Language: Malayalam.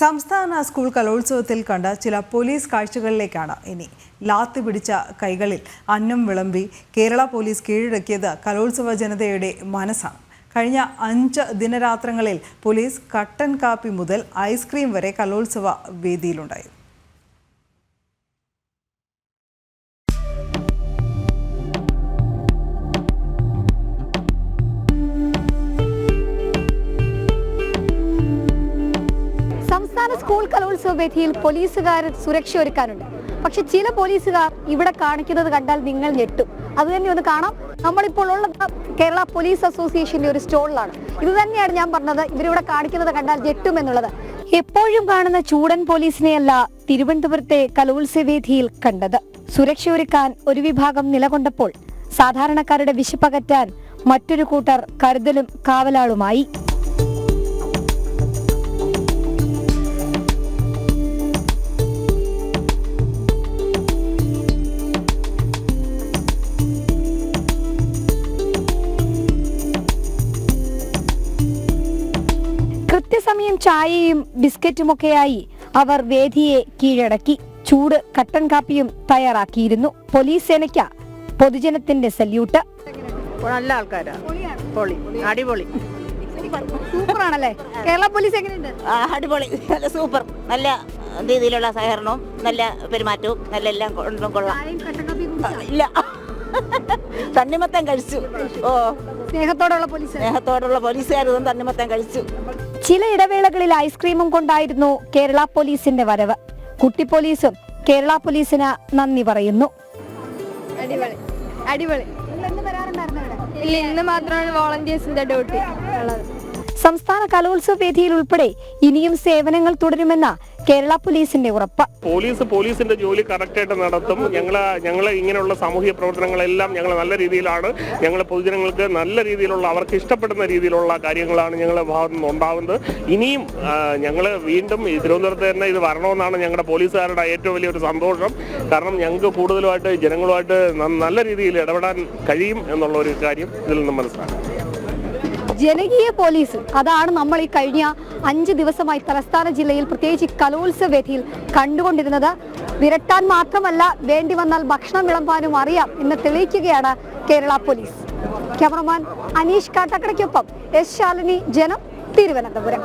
സംസ്ഥാന സ്കൂൾ കലോത്സവത്തിൽ കണ്ട ചില പോലീസ് കാഴ്ചകളിലേക്കാണ് ഇനി ലാത്ത് പിടിച്ച കൈകളിൽ അന്നം വിളമ്പി കേരള പോലീസ് കീഴടക്കിയത് കലോത്സവ ജനതയുടെ മനസ്സാണ്. കഴിഞ്ഞ അഞ്ച് ദിനരാത്രങ്ങളിൽ പോലീസ് കട്ടൻ കാപ്പി മുതൽ ഐസ്ക്രീം വരെ കലോത്സവ വേദിയിലുണ്ടായിരുന്നു കലോത്സവ വേദിയിൽ പോലീസുകാർ സുരക്ഷ ഒരുക്കാനുണ്ട്. പക്ഷെ ചില പോലീസുകാർ ഇവിടെ കാണിക്കുന്നത് കണ്ടാൽ നിങ്ങൾ ഞെട്ടും. അത് തന്നെ ഒന്ന് കാണാം. നമ്മളിപ്പോൾ ഉള്ളത് കേരള പോലീസ് അസോസിയേഷന്റെ ഒരു സ്റ്റോളിലാണ്. ഇത് തന്നെയാണ് ഞാൻ പറഞ്ഞത്. ഇവരിവിടെ കാണിക്കുന്നത് കണ്ടാൽ ഞെട്ടും എന്നുള്ളത്. എപ്പോഴും കാണുന്ന ചൂടൻ പോലീസിനെയല്ല തിരുവനന്തപുരത്തെ കലോത്സവ വേദിയിൽ കണ്ടത്. സുരക്ഷ ഒരുക്കാൻ ഒരു വിഭാഗം നിലകൊണ്ടപ്പോൾ സാധാരണക്കാരുടെ വിശപ്പകറ്റാൻ മറ്റൊരു കൂട്ടർ കരുതലും കാവലാളുമായി. കൃത്യസമയം ചായയും ബിസ്ക്കറ്റുമൊക്കെയായി അവർ വേദിയെ കീഴടക്കി. ചൂട് കട്ടൻ കാപ്പിയും തയ്യാറാക്കിയിരുന്നു പോലീസ് സേനയ്ക്ക്. പൊതുജനത്തിന്റെ സല്യൂട്ട്. നല്ല ആൾക്കാരാ. പൊളി. അടിപൊളി. സൂപ്പറാണല്ലേ? കേരള പോലീസ് എങ്ങനെയുണ്ട്? അടിപൊളി. നല്ല സൂപ്പർ. നല്ല രീതിയിലുള്ള സഹകരണവും നല്ല പെരുമാറ്റവും നല്ല എല്ലാം കൊണ്ടും കൊള്ളാം. ഇല്ല. തണ്ണിമത്തം കഴിച്ചു. ഓ. സ്നേഹത്തോടുള്ള പോലീസ്. സ്നേഹത്തോടുള്ള പോലീസുകാരും തണ്ണിമത്തം കഴിച്ചു. ചില ഇടവേളകളിൽ ഐസ്ക്രീമും കൊണ്ടായിരുന്നു കേരള പോലീസിന്റെ വരവ്. കുട്ടി പോലീസും കേരള പോലീസിന് നന്ദി പറയുന്നു. അടിപൊളി. അടിപൊളി. ഇല്ല ഇന്ന് മാത്രമാണ് വോളണ്ടിയേഴ്സിന്റെ ഡ്യൂട്ടി. സംസ്ഥാന കലോത്സവ വേദിയിൽ ഉൾപ്പെടെ ഇനിയും സേവനങ്ങൾ തുടരുമെന്ന കേരള പോലീസിന്റെ ഉറപ്പ്. പോലീസ് പോലീസിന്റെ ജോലി കറക്റ്റായിട്ട് നടത്തും. ഞങ്ങൾ ഞങ്ങൾ ഇങ്ങനെയുള്ള സാമൂഹിക പ്രവർത്തനങ്ങളെല്ലാം ഞങ്ങൾ നല്ല രീതിയിലാണ്. ഞങ്ങൾ പൊതുജനങ്ങൾക്ക് നല്ല രീതിയിലുള്ള അവർക്ക് ഇഷ്ടപ്പെടുന്ന രീതിയിലുള്ള കാര്യങ്ങളാണ് ഞങ്ങളുടെ ഭാഗത്തു നിന്ന് ഉണ്ടാവുന്നത്. ഇനിയും ഞങ്ങൾ വീണ്ടും തിരുവനന്തപുരത്ത് തന്നെ ഇത് വരണമെന്നാണ് ഞങ്ങളുടെ പോലീസുകാരുടെ ഏറ്റവും വലിയൊരു സന്തോഷം. കാരണം ഞങ്ങൾക്ക് കൂടുതലുമായിട്ട് ജനങ്ങളുമായിട്ട് നല്ല രീതിയിൽ ഇടപെടാൻ കഴിയും എന്നുള്ള ഒരു കാര്യം ഇതിൽ നിന്ന് മനസ്സിലാക്കാം. ജനകീയ പോലീസ്. അതാണ് നമ്മൾ ഈ കഴിഞ്ഞ അഞ്ച് ദിവസമായി തലസ്ഥാന ജില്ലയിൽ പ്രത്യേകിച്ച് കലോത്സവ വേദിയിൽ കണ്ടുകൊണ്ടിരുന്നത്. വിരട്ടാൻ മാത്രമല്ല വേണ്ടി വന്നാൽ ഭക്ഷണം വിളമ്പാനും അറിയാം എന്ന് തെളിയിക്കുകയാണ് കേരള പോലീസ്. ക്യാമറമാൻ അനീഷ് കാട്ടക്കടയ്ക്കൊപ്പം എസ് ശാലിനി ജനം തിരുവനന്തപുരം.